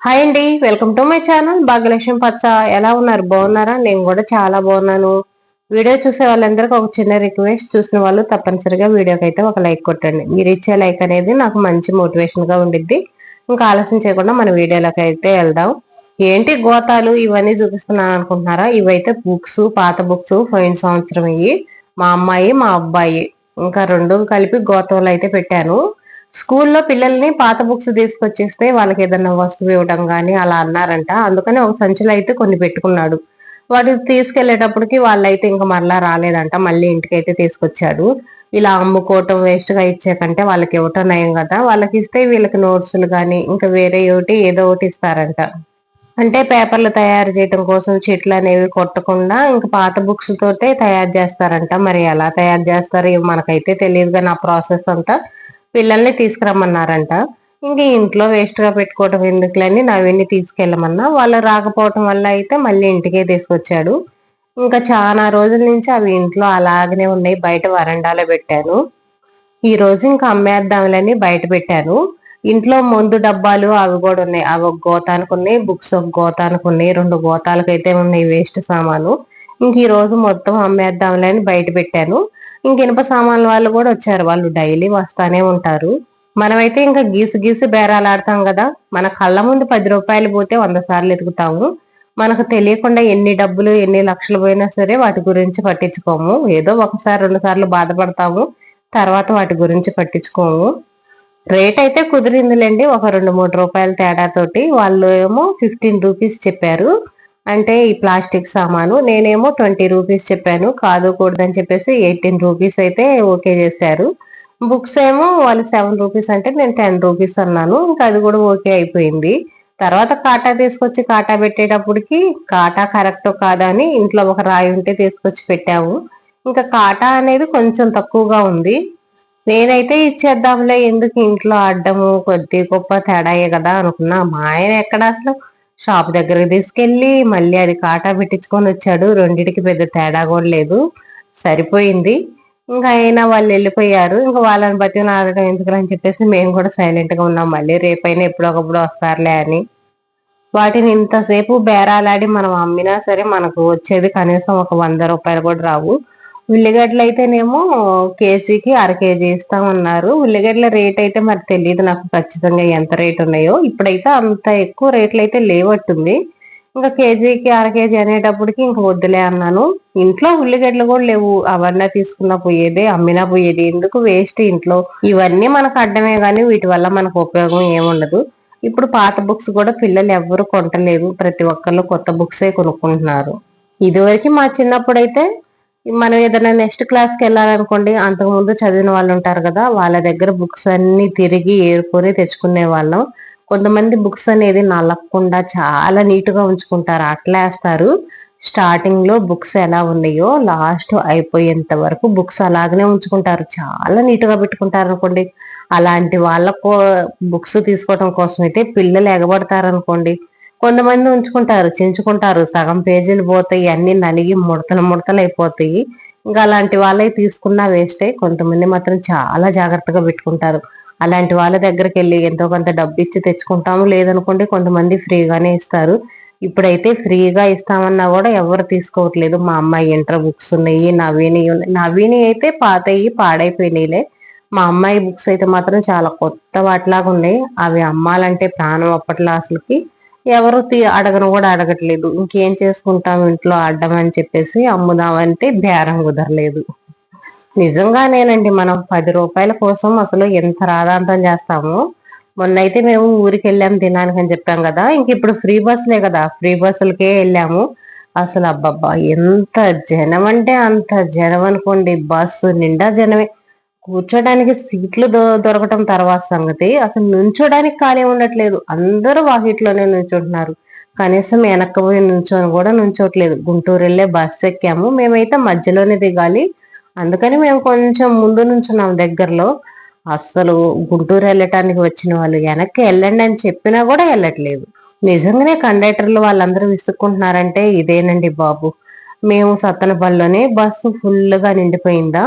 Hi అండి welcome to my channel Bhagyalakshmi పచ్చ. ఎలా ఉన్నారు? బాగున్నారా? నేను కూడా చాలా బాగున్నాను. వీడియో చూసే వాళ్ళందరికీ ఒక చిన్న రిక్వెస్ట్. చూసిన వాళ్ళు తప్పనిసరిగా వీడియోకి అయితే ఒక లైక్ కొట్టండి. మీరు ఇచ్చే లైక్ అనేది నాకు మంచి మోటివేషన్గా ఉండిద్ది. ఇంకా ఆలస్యం చేయకుండా మన వీడియోలోకి అయితే వెళ్దాం. ఏంటి గోతాలు? ఇవన్నీ చూపిస్తున్నాను అనుకుంటున్నారా? ఇవైతే బుక్స్ పాత బుక్స్ పోయిన సంవత్సరం అయ్యి మా అమ్మాయి మా అబ్బాయి. ఇంకా రెండు కలిపి గోతంలో అయితే పెట్టాను. స్కూల్లో పిల్లల్ని పాత బుక్స్ తీసుకొచ్చేస్తే వాళ్ళకి ఏదైనా వస్తువు ఇవ్వడం కానీ అలా అన్నారంట. అందుకని ఒక సంచులు అయితే కొన్ని పెట్టుకున్నాడు. వాడు తీసుకెళ్ళేటప్పటికి వాళ్ళైతే ఇంకా మరలా రాలేదంట. మళ్ళీ ఇంటికి అయితే తీసుకొచ్చాడు. ఇలా అమ్ముకోవటం వేస్ట్గా వాళ్ళకి ఇవ్వటం నయం కదా. వాళ్ళకి ఇస్తే వీళ్ళకి నోట్స్లు కానీ ఇంకా వేరే ఒకటి ఏదో ఒకటి ఇస్తారంట. అంటే పేపర్లు తయారు చేయడం కోసం చెట్లు అనేవి కొట్టకుండా ఇంకా పాత బుక్స్ తోటే తయారు చేస్తారంట. మరి ఎలా తయారు చేస్తారో మనకైతే తెలియదు కానీ ఆ ప్రాసెస్ అంతా పిల్లల్ని తీసుకురమ్మన్నారంట. ఇంక ఇంట్లో వేస్ట్గా పెట్టుకోవటం ఎందుకులని నవీన్ని తీసుకెళ్ళమన్నా. వాళ్ళు రాకపోవటం వల్ల అయితే మళ్ళీ ఇంటికే తీసుకొచ్చాడు. ఇంకా చాలా రోజుల నుంచి అవి ఇంట్లో అలాగనే ఉన్నాయి. బయట వరండాలో పెట్టాను. ఈ రోజు ఇంకా అమ్మేద్దాంలని బయట పెట్టాను. ఇంట్లో ముందు డబ్బాలు అవి కూడా ఉన్నాయి. అవి ఒక గోతానికి ఉన్నాయి బుక్స్ ఒక గోతానికి ఉన్నాయి రెండు గోతాలకు అయితే ఉన్నాయి వేస్ట్ సామాను. ఇంక ఈ రోజు మొత్తం అమ్మేద్దాంలని బయట పెట్టాను. ఇంక ఇనుప సామాన్ల వాళ్ళు కూడా వచ్చారు. వాళ్ళు డైలీ వస్తానే ఉంటారు. మనమైతే ఇంకా గీసు గీసి బేరాలు ఆడతాం కదా. మన కళ్ళ ముందు పది రూపాయలు పోతే వంద సార్లు ఎదుగుతాము మనకు తెలియకుండా ఎన్ని డబ్బులు ఎన్ని లక్షలు పోయినా సరే వాటి గురించి పట్టించుకోము. ఏదో ఒకసారి రెండు సార్లు బాధపడతాము. తర్వాత వాటి గురించి పట్టించుకోము. రేట్ అయితే కుదిరిందిలేండి. ఒక రెండు మూడు రూపాయల తేడాతోటి వాళ్ళు ఏమో ఫిఫ్టీన్ రూపీస్ చెప్పారు. అంటే ఈ ప్లాస్టిక్ సామాను. నేనేమో ట్వంటీ రూపీస్ చెప్పాను. కాదు కూడదని చెప్పేసి ఎయిటీన్ రూపీస్ అయితే ఓకే చేశారు. బుక్స్ ఏమో వాళ్ళు సెవెన్ రూపీస్ అంటే నేను టెన్ రూపీస్ అన్నాను. ఇంకా అది కూడా ఓకే అయిపోయింది. తర్వాత కాటా తీసుకొచ్చి కాటా పెట్టేటప్పటికి కాటా కరెక్ట్ కాదా అని ఇంట్లో ఒక రాయి ఉంటే తీసుకొచ్చి పెట్టాము. ఇంకా కాటా అనేది కొంచెం తక్కువగా ఉంది. నేనైతే ఇచ్చేద్దాంలే ఎందుకు ఇంట్లో ఆడము కొద్ది గొప్ప తేడాయే కదా అనుకున్నా. మా ఆయన ఎక్కడ అసలు షాప్ దగ్గరకు తీసుకెళ్ళి మళ్ళీ అది కాటా పెట్టించుకొని వచ్చాడు. రెండిటికి పెద్ద తేడా కూడా లేదు. సరిపోయింది. ఇంకా అయినా వాళ్ళు వెళ్ళిపోయారు. ఇంకా వాళ్ళని బతి ఆడటం ఎందుకు అని చెప్పేసి మేము కూడా సైలెంట్గా ఉన్నాం. మళ్ళీ రేపైనా ఎప్పుడొకప్పుడు వస్తారులే అని. వాటిని ఇంతసేపు బేరాలాడి మనం అమ్మినా సరే మనకు వచ్చేది కనీసం ఒక వంద రూపాయలు కూడా రావు. ఉల్లిగడ్డలు అయితేనేమో కేజీకి అర కేజీ ఇస్తామన్నారు. ఉల్లిగడ్డల రేట్ అయితే మరి తెలియదు నాకు ఖచ్చితంగా ఎంత రేట్ ఉన్నాయో. ఇప్పుడైతే అంత ఎక్కువ రేట్లు అయితే లేవట్టుంది. ఇంకా కేజీకి అర కేజీ అనేటప్పటికి ఇంకా వద్దులే అన్నాను. ఇంట్లో ఉల్లిగడ్డలు కూడా లేవు. అవన్నీ తీసుకున్నా పోయేది అమ్మినా పోయేది. ఎందుకు వేస్ట్ ఇంట్లో? ఇవన్నీ మనకు అడ్డమే కానీ వీటి వల్ల మనకు ఉపయోగం ఏముండదు. ఇప్పుడు పాత బుక్స్ కూడా పిల్లలు ఎవ్వరు కొంటలేదు ప్రతి ఒక్కళ్ళు కొత్త బుక్సే కొనుక్కుంటున్నారు. ఇదివరకు మా చిన్నప్పుడు అయితే మనం ఏదైనా నెక్స్ట్ క్లాస్కి వెళ్ళాలనుకోండి అంతకుముందు చదివిన వాళ్ళు ఉంటారు కదా వాళ్ళ దగ్గర బుక్స్ అన్ని తిరిగి ఏరుకొని తెచ్చుకునే వాళ్ళం. కొంతమంది బుక్స్ అనేది నలపకుండా చాలా నీట్గా ఉంచుకుంటారు అట్లా వేస్తారు. స్టార్టింగ్లో బుక్స్ ఎలా ఉన్నాయో లాస్ట్ అయిపోయేంత వరకు బుక్స్ అలాగనే ఉంచుకుంటారు. చాలా నీట్గా పెట్టుకుంటారు అనుకోండి. అలాంటి వాళ్ళ బుక్స్ తీసుకోవడం కోసం అయితే పిల్లలు ఎగబడతారు అనుకోండి కొంతమంది ఉంచుకుంటారు చించుకుంటారు. సగం పేజీలు పోతాయి అన్ని నలిగి ముడతలు ముడతలు అయిపోతాయి. ఇంకా అలాంటి వాళ్ళే తీసుకున్నా వేస్టే. కొంతమంది మాత్రం చాలా జాగ్రత్తగా పెట్టుకుంటారు. అలాంటి వాళ్ళ దగ్గరికి వెళ్ళి ఎంతో కొంత డబ్బు ఇచ్చి తెచ్చుకుంటాము లేదనుకోండి కొంతమంది ఫ్రీగానే ఇస్తారు. ఇప్పుడైతే ఫ్రీగా ఇస్తామన్నా కూడా ఎవరు తీసుకోవట్లేదు. మా అమ్మాయి ఇంటర్ బుక్స్ ఉన్నాయి నవీని నవీని అయితే పాతయి పాడైపోయినాయిలే. మా అమ్మాయి బుక్స్ అయితే మాత్రం చాలా కొత్త వాటిలాగా ఉన్నాయి అవి అమ్మాలంటే ప్రాణం అప్పట్లో అసలుకి ఎవరు అడగను కూడా అడగట్లేదు. ఇంకేం చేసుకుంటాం ఇంట్లో ఆడడం అని చెప్పేసి అమ్ముదామంటే బేరం కుదరలేదు. నిజంగానేనండి మనం పది రూపాయల కోసం అసలు ఎంత రాధాంతం చేస్తాము. మొన్నైతే మేము ఊరికి వెళ్ళాము తినడానికి అని చెప్పాం కదా. ఇంక ఇప్పుడు ఫ్రీ బస్సులే కదా. ఫ్రీ బస్సులకే వెళ్ళాము. అసలు అబ్బబ్బా ఎంత జనం అంటే అంత జనం అనుకోండి బస్సు నిండా జనమే. కూర్చోడానికి సీట్లు దొరకటం తర్వాత సంగతి అసలు నుంచోడానికి ఖాళీ ఉండట్లేదు. అందరూ వాకిట్లోనే నుంచుంటున్నారు. కనీసం వెనక్కపోయి నుంచొని కూడా నుంచోట్లేదు. గుంటూరు వెళ్ళే బస్సు ఎక్కాము. మేమైతే మధ్యలోనే దిగాలి. అందుకని మేము కొంచెం ముందు నుంచున్నాం దగ్గరలో. అస్సలు గుంటూరు వెళ్ళటానికి వచ్చిన వాళ్ళు వెనక్కి వెళ్ళండి అని చెప్పినా కూడా వెళ్ళట్లేదు. నిజంగానే కండక్టర్లు వాళ్ళందరూ విసుక్కుంటున్నారంటే ఇదేనండి బాబు. మేము సత్తనపల్లిలోనే బస్సు ఫుల్గా నిండిపోయిందా?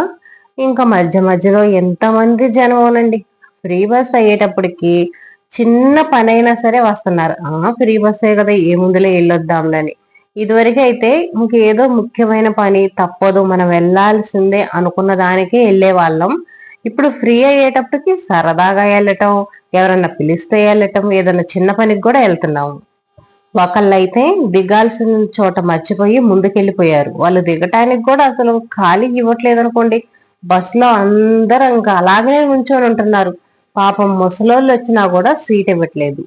ఇంకా మధ్య మధ్యలో ఎంతమంది జనం ఫ్రీ బస్ అయ్యేటప్పటికి చిన్న పని అయినా సరే వస్తున్నారు. ఆ ఫ్రీ బస్సే కదా ఏముందులే వెళ్ళొద్దాంలని ఇదివరకు అయితే ఇంకేదో ముఖ్యమైన పని తప్పదు మనం వెళ్ళాల్సిందే అనుకున్న దానికి వెళ్ళే వాళ్ళం ఇప్పుడు ఫ్రీ అయ్యేటప్పటికి సరదాగా వెళ్ళటం ఎవరన్నా పిలిస్తే వెళ్ళటం ఏదన్నా చిన్న పనికి కూడా వెళ్తున్నాము. ఒకళ్ళైతే దిగాల్సిన చోట మర్చిపోయి ముందుకెళ్ళిపోయారు. వాళ్ళు దిగటానికి కూడా అసలు ఖాళీ ఇవ్వట్లేదు అనుకోండి బస్సులో అందరూ ఇంకా అలాగే ఉంచొని ఉంటున్నారు. పాపం ముసలోళ్ళు వచ్చినా కూడా సీట్ ఇవ్వట్లేదు.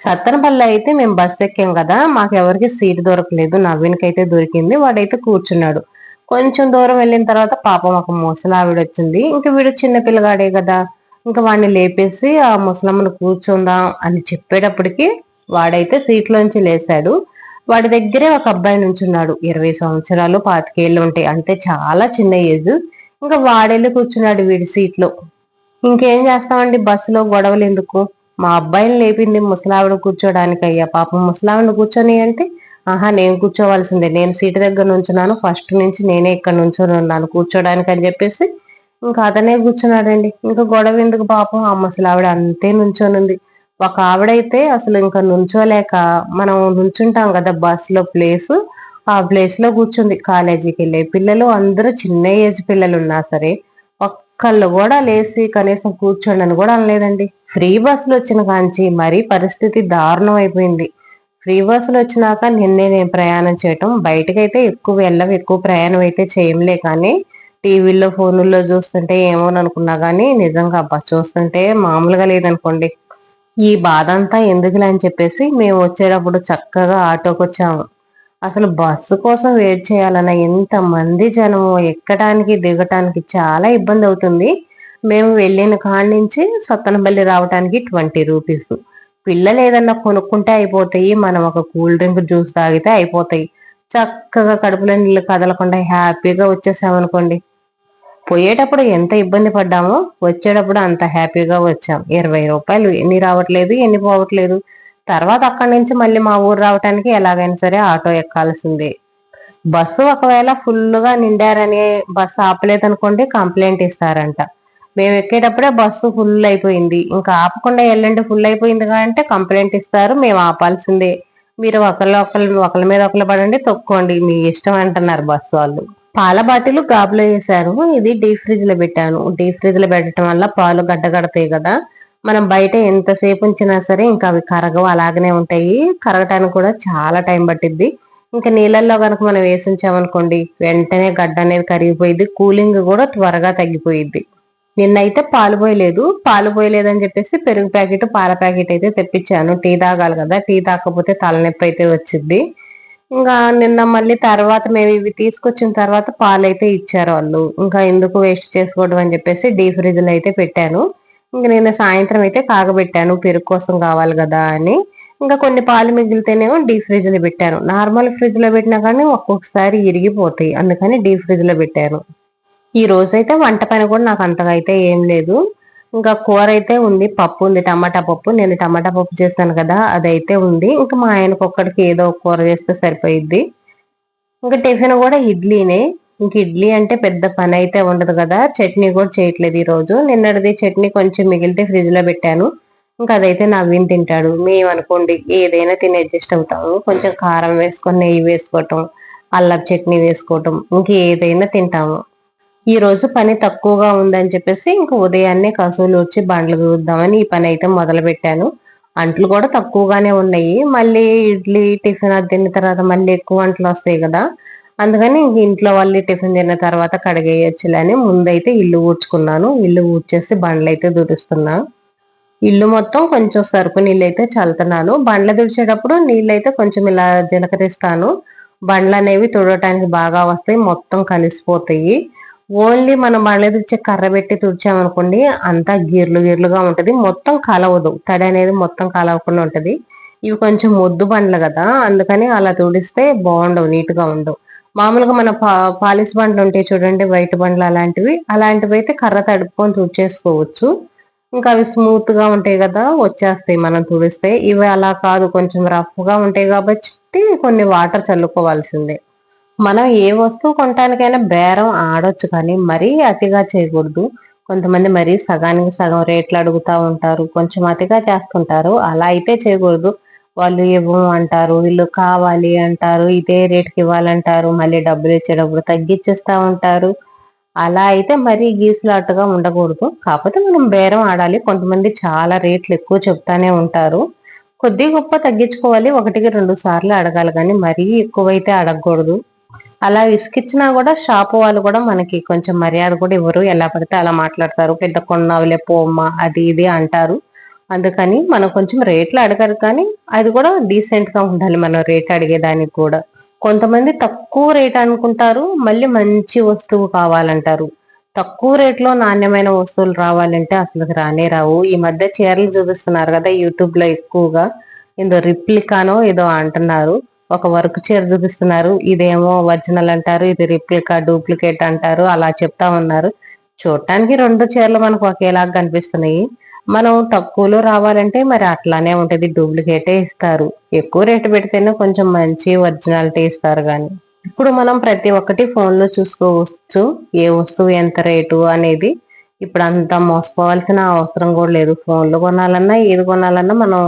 సత్తనపల్లి అయితే మేము బస్ ఎక్కాం కదా మాకు ఎవరికి సీట్ దొరకలేదు. నవీన్కైతే దొరికింది వాడైతే కూర్చున్నాడు. కొంచెం దూరం వెళ్ళిన తర్వాత పాపం ఒక ముసలావిడ వచ్చింది. ఇంకా వీడు చిన్న పిల్లగాడే కదా ఇంకా వాడిని లేపేసి ఆ ముసలమ్మను కూర్చుందాం అని చెప్పేటప్పటికి వాడైతే సీట్లోంచి లేశాడు. వాడి దగ్గరే ఒక అబ్బాయి నుంచున్నాడు. ఇరవై సంవత్సరాలు పాతికేళ్ళు ఉంటాయి. అంటే చాలా చిన్న ఏజ్. ఇంకా వాడెళ్ళి కూర్చున్నాడు వీడి సీట్లో. ఇంకేం చేస్తామండి? బస్సులో గొడవలు ఎందుకు? మా అబ్బాయిని లేపింది ముసలావిడ కూర్చోడానికి అయ్యా. పాపం ముసలావిడ కూర్చొని అంటే ఆహా నేను కూర్చోవలసిందే. నేను సీటు దగ్గర నుంచున్నాను. ఫస్ట్ నుంచి నేనే ఇక్కడ నుంచొని ఉన్నాను కూర్చోడానికి అని చెప్పేసి ఇంకా అతనే కూర్చున్నాడండి. ఇంకా గొడవ ఎందుకు పాపం? ఆ ముసలావిడ అంతే నుంచోనుంది ఒక ఆవిడైతే అసలు ఇంకా నుంచోలేక మనం నుంచుంటాం కదా బస్సులో ప్లేస్. ఆ ప్లేస్లో కూర్చుంది. కాలేజీకి వెళ్ళే పిల్లలు అందరూ చిన్న ఏజ్ పిల్లలు ఉన్నా సరే ఒక్కళ్ళు కూడా లేచి కనీసం కూర్చోండి అని కూడా అనలేదండి. ఫ్రీ బస్సులు వచ్చిన కాంచి మరీ పరిస్థితి దారుణం అయిపోయింది. ఫ్రీ బస్సులు వచ్చినాక నిన్నే నేను ప్రయాణం చేయటం బయటకైతే ఎక్కువ వెళ్ళం ఎక్కువ ప్రయాణం అయితే చేయంలే కానీ టీవీల్లో ఫోనుల్లో చూస్తుంటే ఏమో అనుకున్నా కానీ నిజంగా అబ్బా చూస్తుంటే మామూలుగా లేదనుకోండి. ఈ బాధ అంతా ఎందుకులే అని చెప్పేసి మేము వచ్చేటప్పుడు చక్కగా ఆటోకి వచ్చాము అసలు బస్సు కోసం వెయిట్ చేయాలన్న ఎంత మంది జనము ఎక్కడానికి దిగటానికి చాలా ఇబ్బంది అవుతుంది. మేము వెళ్ళిన కాడి నుంచి సత్తనపల్లి రావడానికి ట్వంటీ రూపీస్. పిల్లలు ఏదన్నా కొనుక్కుంటే అయిపోతాయి మనం ఒక కూల్ డ్రింక్ జ్యూస్ తాగితే అయిపోతాయి. చక్కగా కడుపులో నీళ్ళు కదలకుండా హ్యాపీగా వచ్చేసామనుకోండి పోయేటప్పుడు ఎంత ఇబ్బంది పడ్డామో వచ్చేటప్పుడు అంత హ్యాపీగా వచ్చాం. ఇరవై రూపాయలు ఎన్ని రావట్లేదు ఎన్ని పోవట్లేదు. తర్వాత అక్కడి నుంచి మళ్ళీ మా ఊరు రావటానికి ఎలాగైనా సరే ఆటో ఎక్కాల్సిందే. బస్సు ఒకవేళ ఫుల్గా నిండారని బస్సు ఆపలేదనుకోండి కంప్లైంట్ ఇస్తారంట. మేము ఎక్కేటప్పుడే బస్సు ఫుల్ అయిపోయింది. ఇంకా ఆపకుండా వెళ్ళండి ఫుల్ అయిపోయింది అంటే కంప్లైంట్ ఇస్తారు మేము ఆపాల్సిందే. మీరు ఒకళ్ళు ఒకళ్ళు ఒకళ్ళ మీద ఒకళ్ళు పడండి తొక్కోండి మీ ఇష్టం అంటున్నారు బస్సు వాళ్ళు. పాల బాటిల్ గాబులో వేసారు ఇది డీప్ ఫ్రిడ్జ్లో పెట్టాను. డీప్ ఫ్రిడ్జ్లో పెట్టడం వల్ల పాలు గడ్డగడతాయి కదా. మనం బయట ఎంతసేపు ఉంచినా సరే ఇంకా అవి కరగవు అలాగనే ఉంటాయి. కరగటానికి కూడా చాలా టైం పట్టిద్ది. ఇంకా నీళ్ళల్లో కనుక మనం వేసి ఉంచామనుకోండి వెంటనే గడ్డ అనేది కరిగిపోయింది కూలింగ్ కూడా త్వరగా తగ్గిపోయింది నిన్నైతే పాలు పోయలేదు పాలు పోయలేదని చెప్పేసి పెరుగు ప్యాకెట్ పాల ప్యాకెట్ అయితే తెప్పించాను. టీ తాగాలి కదా టీ తాకపోతే తలనొప్పి అయితే వచ్చింది ఇంకా నిన్న మళ్ళీ తర్వాత మేము ఇవి తీసుకొచ్చిన తర్వాత పాలు అయితే ఇచ్చారు వాళ్ళు. ఇంకా ఎందుకు వేస్ట్ చేసుకోవడం అని చెప్పేసి డీ ఫ్రిడ్జ్లో అయితే పెట్టాను. ఇంకా నేను సాయంత్రం అయితే కాగబెట్టాను. పెరుగు కోసం కావాలి కదా అని. ఇంకా కొన్ని పాలు మిగిలితేనేమో డీ ఫ్రిడ్జ్లో పెట్టాను. నార్మల్ ఫ్రిడ్జ్లో పెట్టినా కానీ ఒక్కొక్కసారి ఇరిగిపోతాయి. అందుకని డీ ఫ్రిడ్జ్లో పెట్టాను. ఈ రోజైతే వంట పైన కూడా నాకు అంతగా అయితే ఏం లేదు. ఇంకా కూర అయితే ఉంది. పప్పు ఉంది. టమాటా పప్పు. నేను టమాటా పప్పు చేస్తాను కదా అదైతే ఉంది. ఇంకా మా ఆయనకు ఒక్కడికి ఏదో ఒక కూర చేస్తే సరిపోయిద్ది. ఇంకా టిఫిన్ కూడా ఇడ్లీనే. ఇంక ఇడ్లీ అంటే పెద్ద పని అయితే ఉండదు కదా. చట్నీ కూడా చేయట్లేదు ఈ రోజు. నిన్నటిది చట్నీ కొంచెం మిగిలితే ఫ్రిడ్జ్లో పెట్టాను. ఇంకా అదైతే నవ్విని తింటాడు. మేము అనుకోండి ఏదైనా తిని అడ్జస్ట్ అవుతాము కొంచెం కారం వేసుకొని నెయ్యి వేసుకోవటం అల్లం చట్నీ వేసుకోవటం ఇంకా ఏదైనా తింటాము. ఈ రోజు పని తక్కువగా ఉందని చెప్పేసి ఇంకా ఉదయాన్నే కసువులు వచ్చి బండ్లు చూద్దామని ఈ పని అయితే మొదలు పెట్టాను. అంట్లు కూడా తక్కువగానే ఉన్నాయి. మళ్ళీ ఇడ్లీ టిఫిన్ అది తిన్న తర్వాత మళ్ళీ ఎక్కువ అంట్లు వస్తాయి కదా. అందుకని ఇంక ఇంట్లో వాళ్ళు టిఫిన్ తిన్న తర్వాత కడిగేయచ్చులని అని ముందైతే ఇల్లు ఊడ్చుకున్నాను. ఇల్లు ఊడ్చేసి బండ్లు అయితే దురుస్తున్నా ఇల్లు మొత్తం కొంచెం సరుకు నీళ్ళు అయితే చల్లుతున్నాను. బండ్లు దుడిచేటప్పుడు నీళ్ళు అయితే కొంచెం ఇలా జీలకరిస్తాను బండ్లు అనేవి తుడటానికి బాగా వస్తాయి మొత్తం కలిసిపోతాయి. ఓన్లీ మనం బండ్లు తుడిచే కర్ర పెట్టి తుడిచామనుకోండి అంతా గిర్లు గిర్లుగా ఉంటుంది. మొత్తం కలవదు. తడి అనేది మొత్తం కలవకుండా ఉంటుంది. ఇవి కొంచెం మొద్దు బండ్లు కదా అందుకని అలా తుడిస్తే బాగుండవు నీట్గా ఉండవు. మామూలుగా మన పాలిష్ బండ్లు ఉంటాయి చూడండి వైట్ బండ్లు అలాంటివి. అలాంటివి అయితే కర్ర తడుపుకొని తుడిచేసుకోవచ్చు. ఇంకా అవి స్మూత్గా ఉంటాయి కదా వచ్చేస్తాయి మనం తుడిస్తే. ఇవి అలా కాదు కొంచెం రఫ్గా ఉంటాయి కాబట్టి కొన్ని వాటర్ చల్లుకోవాల్సిందే. మనం ఏ వస్తువు కొనటానికైనా బేరం ఆడొచ్చు కానీ మరీ అతిగా చేయకూడదు. కొంతమంది మరీ సగానికి సగం రేట్లు అడుగుతూ ఉంటారు కొంచెం అతిగా చేస్తుంటారు. అలా అయితే చేయకూడదు. వాళ్ళు ఇవ్వము అంటారు వీళ్ళు కావాలి అంటారు ఇదే రేట్కి ఇవ్వాలంటారు మళ్ళీ డబ్బులు ఇచ్చేటప్పుడు తగ్గించేస్తా ఉంటారు. అలా అయితే మరీ గీసులాటుగా ఉండకూడదు. కాకపోతే మనం బేరం ఆడాలి. కొంతమంది చాలా రేట్లు ఎక్కువ చెప్తానే ఉంటారు. కొద్ది గొప్ప తగ్గించుకోవాలి. ఒకటికి రెండు సార్లు అడగాలి. కానీ మరీ ఎక్కువైతే అడగకూడదు. అలా విసుకిచ్చినా కూడా షాపు వాళ్ళు కూడా మనకి కొంచెం మర్యాద కూడా ఇవ్వరు. ఎలా పడితే అలా మాట్లాడతారు. పెద్ద కొన్నావులే పోమ్మా అది ఇది అంటారు. అందుకని మనం కొంచెం రేట్లు అడగరు కానీ అది కూడా డీసెంట్గా ఉండాలి మనం రేట్ అడిగేదానికి కూడా. కొంతమంది తక్కువ రేట్ అనుకుంటారు మళ్ళీ మంచి వస్తువు కావాలంటారు. తక్కువ రేట్లో నాణ్యమైన వస్తువులు రావాలంటే అసలు రానే రావు. ఈ మధ్య చీరలు చూపిస్తున్నారు కదా యూట్యూబ్లో ఎక్కువగా. ఏదో రిప్లికానో ఏదో అంటున్నారు. ఒక వర్క్ చీర చూపిస్తున్నారు. ఇదేమో ఒరిజినల్ అంటారు ఇది రిప్లికా డూప్లికేట్ అంటారు అలా చెప్తా ఉన్నారు. చూడటానికి రెండు చీరలు మనకు ఒకేలాగా కనిపిస్తున్నాయి. మనం తక్కువలో రావాలంటే మరి అట్లానే ఉంటుంది డూప్లికేటే ఇస్తారు. ఎక్కువ రేటు పెడితేనే కొంచెం మంచి ఒరిజినాలిటీ ఇస్తారు కానీ ఇప్పుడు మనం ప్రతి ఒక్కటి ఫోన్లో చూసుకోవచ్చు ఏ వస్తువు ఎంత రేటు అనేది. ఇప్పుడు అంత మోసపోవాల్సిన అవసరం కూడా లేదు. ఫోన్లో కొనాలన్నా ఏది కొనాలన్నా మనం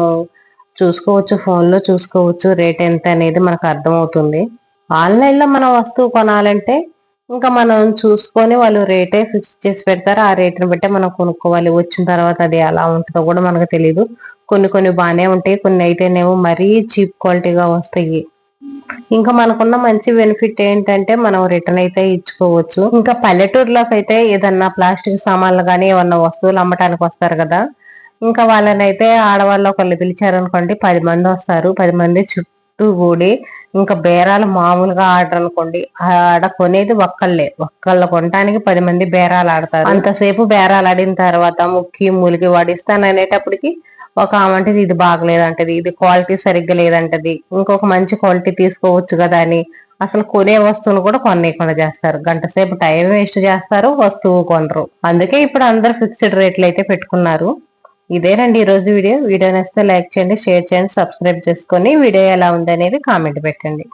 చూసుకోవచ్చు ఫోన్లో చూసుకోవచ్చు రేట్ ఎంత అనేది మనకు అర్థమవుతుంది. ఆన్లైన్లో మనం వస్తువు కొనాలంటే ఇంకా మనం చూసుకొని వాళ్ళు రేటే ఫిక్స్ చేసి పెడతారు. ఆ రేట్ని బట్టే మనం కొనుక్కోవాలి. వచ్చిన తర్వాత అది ఎలా ఉంటుందో కూడా మనకు తెలియదు కొన్ని కొన్ని బాగానే ఉంటాయి. కొన్ని అయితేనేమో మరీ చీప్ క్వాలిటీగా వస్తాయి. ఇంకా మనకున్న మంచి బెనిఫిట్ ఏంటంటే మనం రిటర్న్ అయితే ఇచ్చుకోవచ్చు. ఇంకా పల్లెటూరులోకి అయితే ఏదన్నా ప్లాస్టిక్ సామాన్లు కానీ ఏమన్నా వస్తువులు అమ్మటానికి వస్తారు కదా. ఇంకా వాళ్ళని అయితే ఆడవాళ్ళు ఒకళ్ళు పిలిచారనుకోండి పది మంది వస్తారు. పది మంది చుట్టూ కూడి ఇంకా బేరాలు మామూలుగా ఆడరు అనుకోండి. ఆడ కొనేది ఒక్కళ్ళే. ఒక్కళ్ళు కొనడానికి పది మంది బేరాలు ఆడతారు. అంతసేపు బేరాలు ఆడిన తర్వాత ముక్కి మూలికి వాడిస్తాను అనేటప్పటికి ఒక ఆమంటది ఇది బాగలేదంటది. ఇది క్వాలిటీ సరిగ్గా లేదంటది. ఇంకొక మంచి క్వాలిటీ తీసుకోవచ్చు కదా అని అసలు కొనే వస్తువును కూడా కొనకుండా చేస్తారు. గంట సేపు టైం వేస్ట్ చేస్తారు వస్తువు కొనరు. అందుకే ఇప్పుడు అందరు ఫిక్స్డ్ రేట్లు అయితే పెట్టుకున్నారు. ఇదేనండి ఈ రోజు వీడియో. వీడియో నచ్చితే లైక్ చేయండి షేర్ చేయండి సబ్స్క్రైబ్ చేసుకొని వీడియో ఎలా ఉంది అనేది కామెంట్ పెట్టండి.